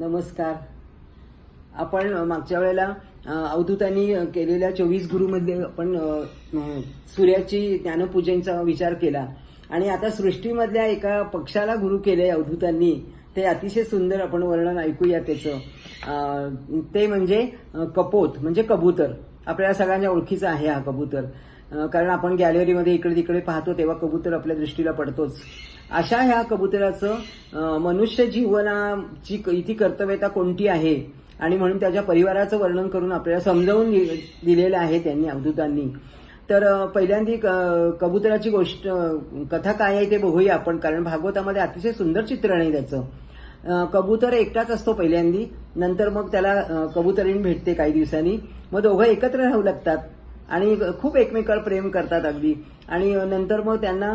नमस्कार. आपण मागच्या वेळेला अवधूतांनी केलेल्या चोवीस गुरुमध्ये आपण सूर्याची ज्ञानपूजनचा विचार केला. आणि आता सृष्टीमधल्या एका पक्षाला गुरु केले अवधूतांनी. ते अतिशय सुंदर आपण वर्णन ऐकूया त्याचं. ते म्हणजे कपोत म्हणजे कबूतर. आपल्या सगळ्यांच्या ओळखीचा आहे हा कबूतर. कारण आपण गॅलरीमध्ये इकडे तिकडे पाहतो तेव्हा कबूतर आपल्या दृष्टीला पडतोच. अशा ह्या कबुतराचं मनुष्य जीवनाची क- इथे कर्तव्यता कोणती आहे? आणि म्हणून त्याच्या परिवाराचं वर्णन करून आपल्याला समजावून दिलेलं आहे त्यांनी अवधूतांनी. तर पहिल्यांदी क- कबुतराची गोष्ट कथा काय आहे ते बघूया आपण कारण भागवतामध्ये अतिशय सुंदर चित्रण आहे त्याचं. कबूतर एकटाच असतो पहिल्यांदी नंतर मग त्याला कबुतरीण भेटते काही दिवसांनी. मग दोघं एकत्र राहू लागतात. आणि खूप एकमेकावर प्रेम करतात अगदी. आणि नंतर मग त्यांना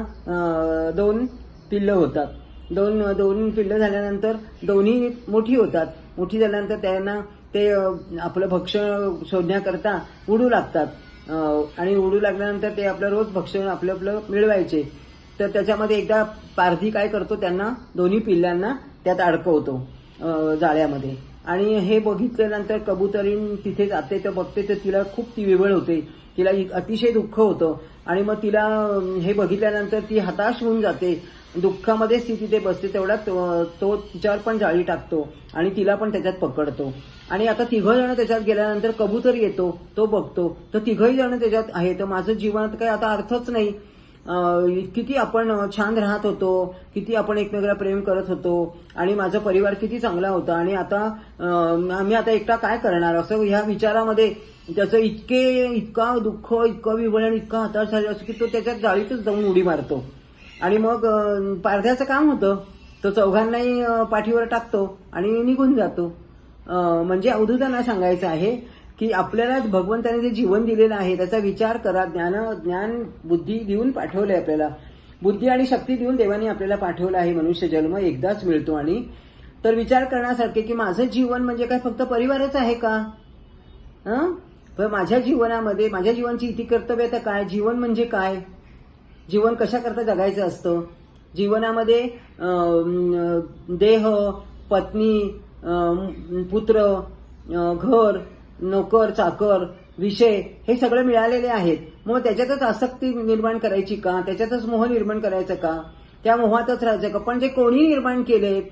दोन पिल्लं होतात. दोन दोन पिल्लं झाल्यानंतर दोन्ही मोठी होतात. मोठी झाल्यानंतर त्यांना ते आपलं भक्षण शोधण्याकरता उडू लागतात. आणि उडू लागल्यानंतर ते आपलं रोज भक्षण आपलं आपलं मिळवायचे. तर त्याच्यामध्ये एकदा पारधी काय करतो त्यांना दोन्ही पिल्लांना त्यात अडकवतो जाळ्यामध्ये. आणि हे बघितल्यानंतर कबुतरीन तिथे जाते तर बघते तर तिला खूप ती विवळ होते. तिला अतिशय दुःख होतं. आणि मग तिला हे बघितल्यानंतर ती हताश होऊन जाते. दुःखामध्येच ती तिथे बसते तेवढ्यात तो तिच्यावर पण जाळी टाकतो आणि तिला पण त्याच्यात पकडतो. आणि आता तिघं जण त्याच्यात गेल्यानंतर कबूतर येतो तो बघतो. तर तिघही जण त्याच्यात आहे तर माझं जीवनात काही आता अर्थच नाही. किती आपण छान राहत होतो किती आपण एकमेकाला प्रेम करत होतो आणि माझा परिवार किती चांगला होता आणि आता आम्ही आता एकटा काय करणार? असं ह्या विचारामध्ये त्याचं इतके इतका दुःख इतकं विवळण इतका हताश झाला असं की तो त्याच्यात जाळीतच जाऊन उडी मारतो. आणि मग पारध्याचं काम होतं. तो चौघांनाही पाठीवर टाकतो आणि निघून जातो. म्हणजे अवधूतांना सांगायचं आहे की आपल्यालाच भगवंताने जे जीवन दिलेलं आहे त्याचा विचार करा ज्ञान ज्ञान बुद्धी देऊन पाठवलंय आपल्याला. बुद्धी आणि शक्ती देऊन देवाने आपल्याला पाठवलं आहे मनुष्य जन्म एकदाच मिळतो आणि तर विचार करण्यासारखे की माझं जीवन म्हणजे काय फक्त परिवारच आहे का? हं? पण माझ्या जीवनामध्ये माझ्या जीवनाची कर्तव्य तर काय? जीवन म्हणजे काय? जीवन कशा करता जगायचं असतं? जीवनामध्ये देह पत्नी पुत्र घर नोकर चाकर विषय हे सगळं मिळालेले आहेत. मग त्याच्यातच आसक्ती निर्माण करायची का? त्याच्यातच मोह निर्माण करायचं का? त्या मोहातच राहायचं का? पण जे कोणी निर्माण केलेत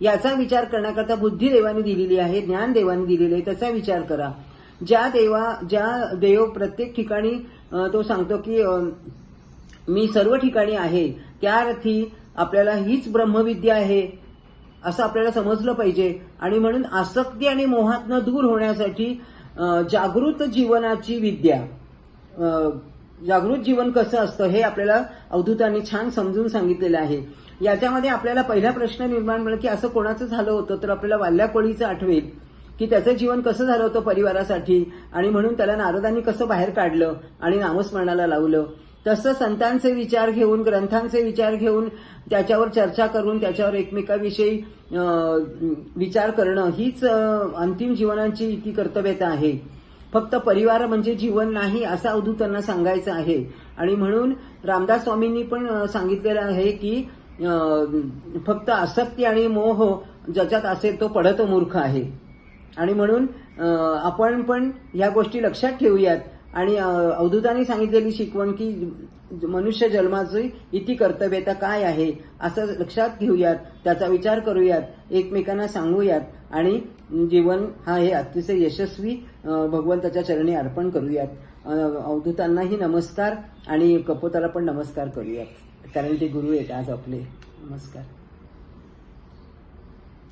याचा विचार करण्याकरता बुद्धी देवाने दिलेली आहे ज्ञान देवाने दिलेले आहे त्याचा विचार करा. ज्या देवा ज्या देव प्रत्येक ठिकाणी तो सांगतो की मी सर्व ठिकाणी आहे. त्या अर्थी आपल्याला हीच ब्रह्मविद्या आहे. असं आपल्याला समजलं पाहिजे. आणि म्हणून आसक्ती आणि मोहातनं दूर होण्यासाठी जागृत जीवनाची विद्या जागृत जीवन कसं असतं हे आपल्याला अवधूतांनी छान समजून सांगितलेलं आहे. याच्यामध्ये आपल्याला पहिला प्रश्न निर्माण झाला की असं कोणाचं झालं होतं? तर आपल्याला वाल्या कोळीचं आठवेल की त्याचं जीवन कसं झालं होतं परिवारासाठी? आणि म्हणून त्याला नारदांनी कसं बाहेर काढलं? आणि नामस्मरणाला लावलं? तसं संतांचे विचार घेऊन ग्रंथांचे विचार घेऊन त्याच्यावर चर्चा करून त्याच्यावर एकमेकाविषयी विचार करणं हीच अंतिम जीवनाची ती कर्तव्यता आहे. फक्त परिवार म्हणजे जीवन नाही असा उदू अवधूतांना सांगायचं आहे. आणि म्हणून रामदास स्वामींनी पण सांगितलेलं आहे की फक्त आसक्ती आणि मोह ज्याच्यात असेल तो पडत मूर्ख आहे. आणि म्हणून आपण पण ह्या गोष्टी लक्षात ठेवूयात. आणि अवधूतांनी सांगितलेली शिकवण की मनुष्य जन्माची इति कर्तव्यता काय आहे असं लक्षात घेऊयात त्याचा विचार करूयात एकमेकांना सांगूयात आणि जीवन हा हे अतिशय यशस्वी भगवंताच्या चरणी अर्पण करूयात. अवधूतांनाही नमस्कार आणि कपोताला पण नमस्कार करूयात. कारण ते गुरु आहेत आज आपले. नमस्कार.